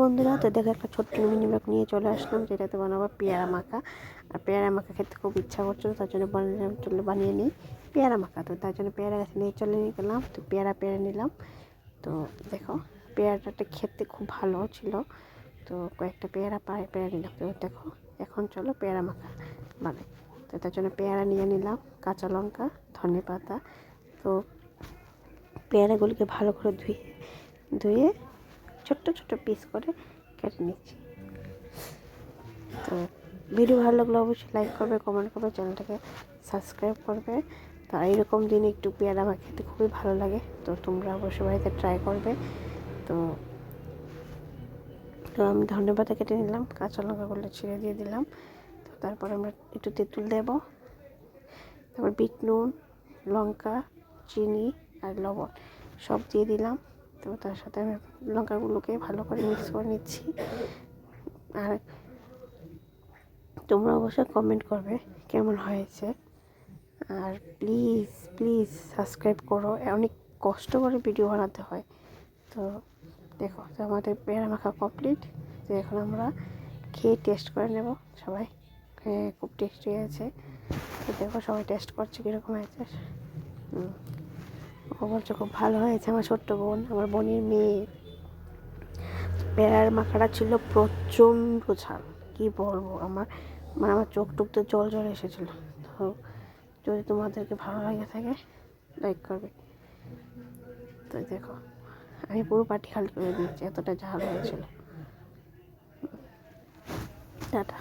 বন্ধুরা, তো দেখো একটা ছোট্ট মিনি ব্লগ নিয়ে চলে আসলাম, যেটাতে বানাবো পেয়ারা মাখা। আর পেয়ারা মাখা খেতে খুব ইচ্ছা করছিল তার জন্য বানিয়ে চলে বানিয়ে নিই। পেয়ারা মাখা, তো তার জন্য পেয়ারা গাছ নিয়ে চলে নিয়ে গেলাম, তো পেয়ারা পেয়ারা নিলাম। তো দেখো, পেয়ারাটা খেতে খুব ভালো ছিল। তো কয়েকটা পেয়ারা পায়ে পেয়ারা নিলাম। তো দেখো, এখন চলো পেয়ারা মাখা বানাই। তো তার জন্য পেয়ারা নিয়ে নিলাম, কাঁচা লঙ্কা, ধনে পাতা। তো পেয়ারাগুলিকে ভালো করে ধুয়ে ধুয়ে ছোট্ট ছোট্ট পিস করে কেটে নিচ্ছি। তো ভিডিও ভালো লাগলে অবশ্যই লাইক করবে কমেন্ট করবে চ্যানেলটাকে সাবস্ক্রাইব করবে। তো এইরকম দিনে একটু পেয়ারা আমার খেতে খুবই ভালো লাগে, তো তোমরা অবশ্যই বাড়িতে ট্রাই করবে। তো তো আমি ধনে পাতা কেটে নিলাম, কাঁচা লঙ্কাগুলো ছিঁড়ে দিয়ে দিলাম। তো তারপর আমরা একটু তেঁতুল দেব। তারপর বিট নুন, লঙ্কা, চিনি আর লবণ সব দিয়ে দিলাম। তো তার সাথে আমি লঙ্কাগুলোকে ভালো করে মিক্স করে নিচ্ছি। আর তোমরা অবশ্যই কমেন্ট করবে কেমন হয়েছে। আর প্লিজ প্লিজ সাবস্ক্রাইব করো। অনেক কষ্ট করে ভিডিও বানাতে হয়। তো দেখো, তো আমাদের পেয়ারা মাখা কমপ্লিট তো এখন আমরা খেয়ে টেস্ট করে নেব। সবাই খুব টেস্টি হয়েছে। তো দেখো, সবাই টেস্ট করছে কীরকম হয়েছে। হুম। বলছে খুব ভালো হয়েছে আমার ছোট্ট বোন, আমার বোনের মেয়ে। পেয়ারার মাখাটা ছিল প্রচণ্ড ঝাল, কী বলব? আমার মানে আমার চোখ টুক তো জল জল এসেছিল। তো যদি তোমাদেরকে ভালো লাগে থাকে লাইক করবে। তো দেখো, আমি পুরো পাটি খালি করে দিয়েছি, এতটা ঝাল হয়েছিল। টাটা।